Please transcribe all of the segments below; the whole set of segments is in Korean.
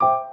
you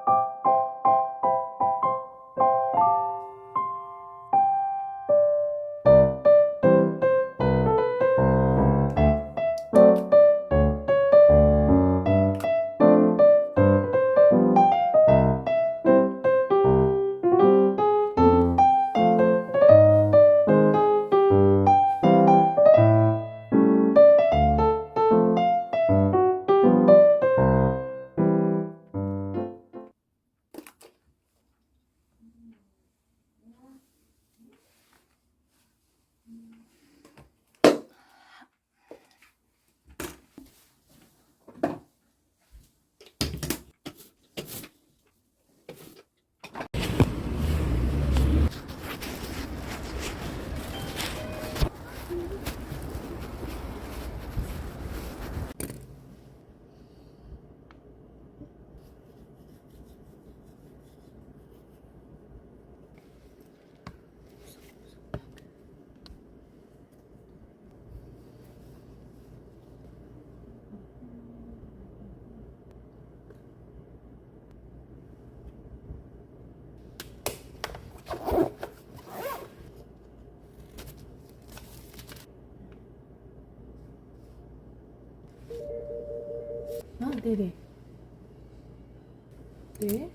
아, 네네. 네.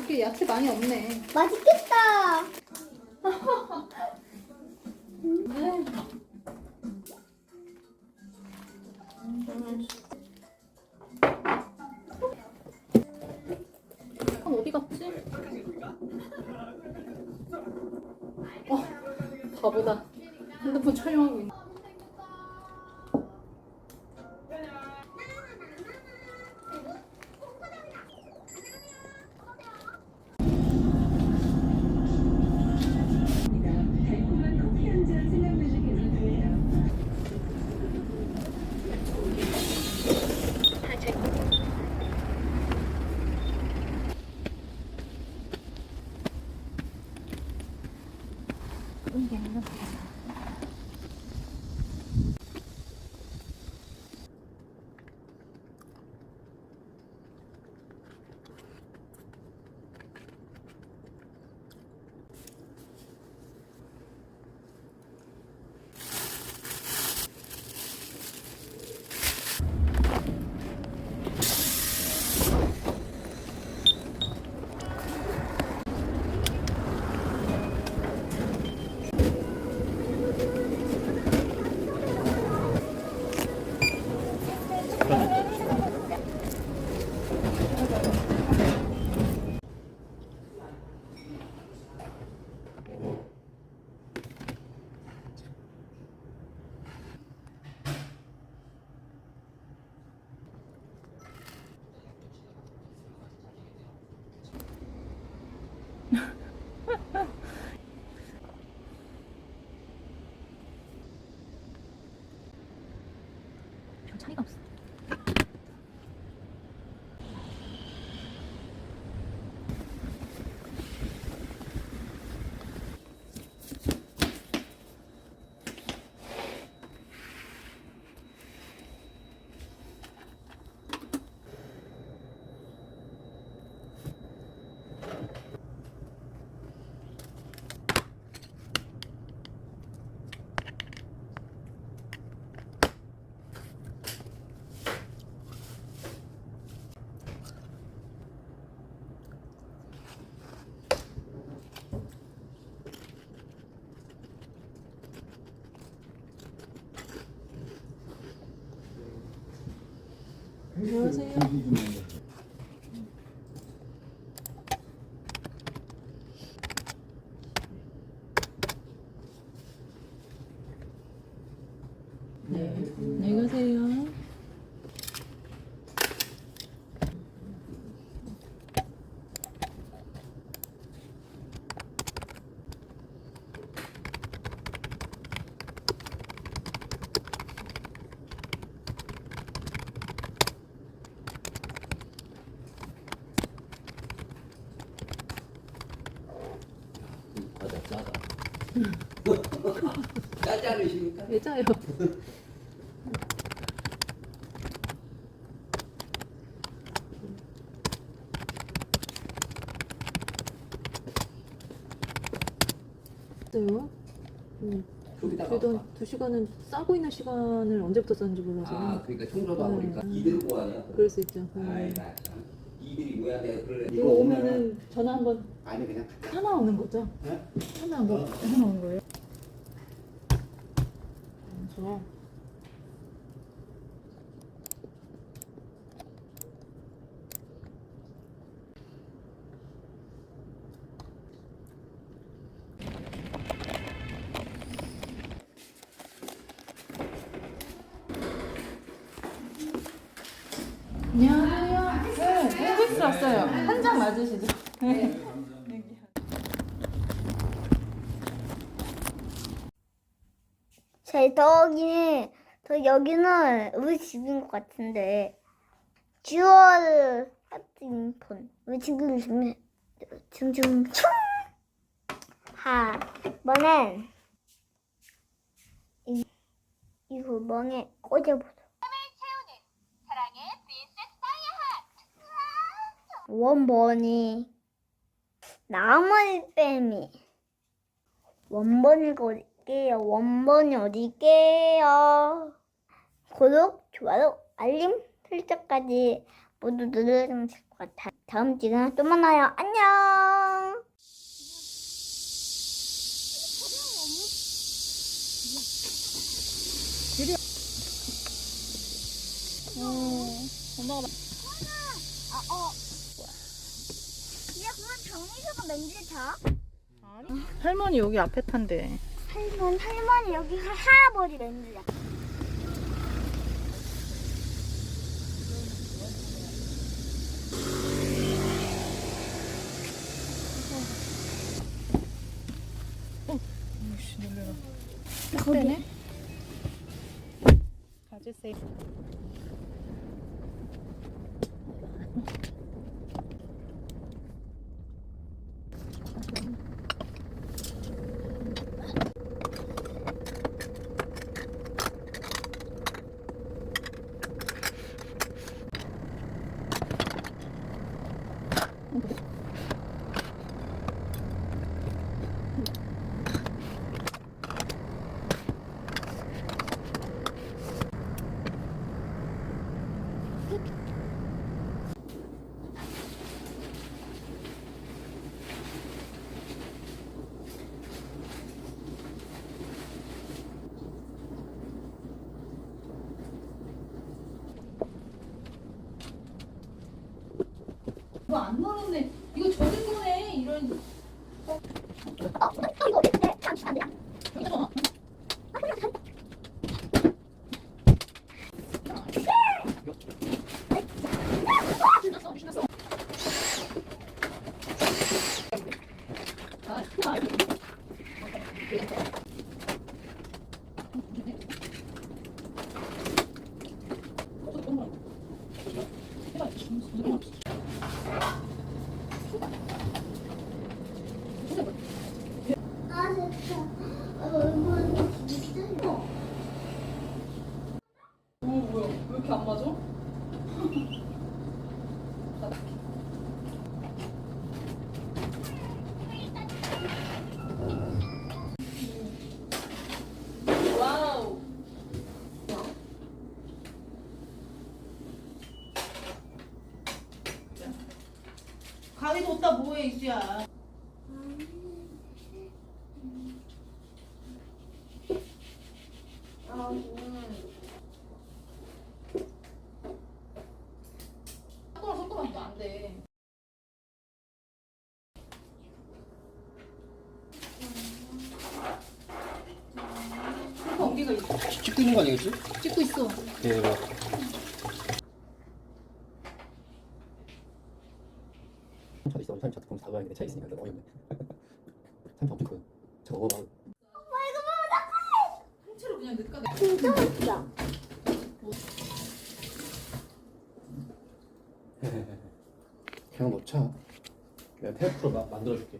이게 야채 많이 없네. 맛있겠다. 바보다. 一点都不好。 차이가 없어. 안녕하세요. 네, 안녕히 가세요. 않으십니까? 왜 짜요? 어요 음, 거기다가 그래도 두 시간은 싸고 있는 시간을 언제부터 썼는지 몰라서 아 그러니까 청소도 하고 그러니까 음. 이들을 뭐하냐? 그럴 수 있죠. 음. 아이 나 참. 이들이 뭐야 내가 그래 이거 오면은 전화 한번 아니 그냥 하나 오는 거죠? 네? 하나 뭐 하나 오는 거예요? 음, 좋아. 안녕하세요. 네, 헬스 왔어요. 한 장 맞으시죠? 네. 제 더하기는 더 여기는 우리 집인 것 같은데 듀얼 하트 폰. 우리 지금 지금 지금 하 이번엔 이 이거 멍에 꽂아보자. 원본이 나물뱀이 원본이 어딜게요? 원본이 어딜게요? 구독, 좋아요, 알림 설정까지 모두 누르면 될 것 같아요. 다음 시간에 또 만나요. 안녕! 아, 어. 야, 그만 정리해서 맨질 자. 할머니 여기 앞에 탄대. 할머니, 할머니 여기 할아버지 맨질이야. 거기네. 가주세 요. 이거 안 넣었네. 이거 젖은 거네. 이런. 아, 됐다. 얼굴이 진짜. 오 뭐야? 왜 이렇게 안 맞아? 와우. 가위 뒀다 뭐해 이수야 섞어라 섞으면 안 돼. 섞어 옮기가 있어. 찍고 있는 거 아니겠지? 찍고 있어. 대박 차 있어 차 거기 사가야겠네 차 있으니까 너무 어렵네 참 엄청 커요 저거 막 통째로 그냥? 내가? 진짜 맛있다. 그냥 넣자 내가 테이프로 마, 만들어줄게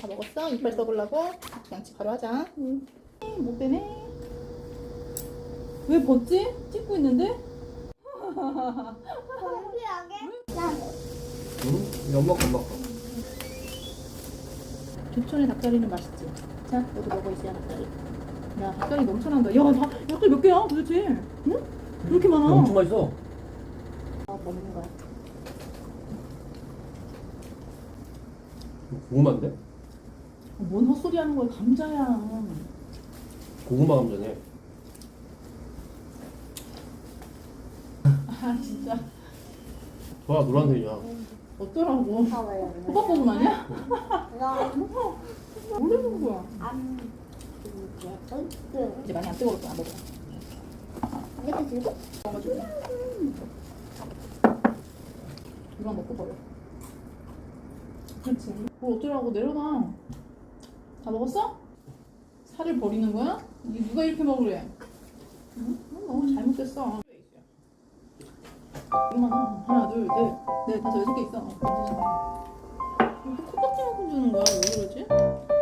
다 먹었어? 이빨 썩으려고? 양치 바로 하자. 응. 못 빼네. 왜 벗지? 찍고 있는데? 공기하게? 응? 연먹 연먹. 조촌의 닭다리는 맛있지. 자, 너도 먹어 있어야 닭다리. 야, 닭다리 넘쳐난다. 야, 다, 닭다리 몇 개야 도대체? 응? 그렇게 많아. 엄청 맛있어. 아, 먹는 거야. 고구마인데? 뭔 헛소리 하는 거야? 감자야. 고구마 감자네. 아, 진짜. 좋아 노란색이야. 어쩌라고. 호박볶음 아니야? 모르는 거야. 이제 많이 안 뜨거울 거야. 먹어. 이렇게 들고? 이거 먹고 버려. 그렇지. 뭘 어쩌라고 내려놔. 다 먹었어? 살을 버리는 거야? 이 누가 이렇게 먹으래? 응? 응, 너무 잘못됐어. 이거만 하. 하나, 둘, 넷, 넷, 다섯, 여섯 개 있어. 마. 이렇게 코딱지만큼 주는 거야? 왜 그러지?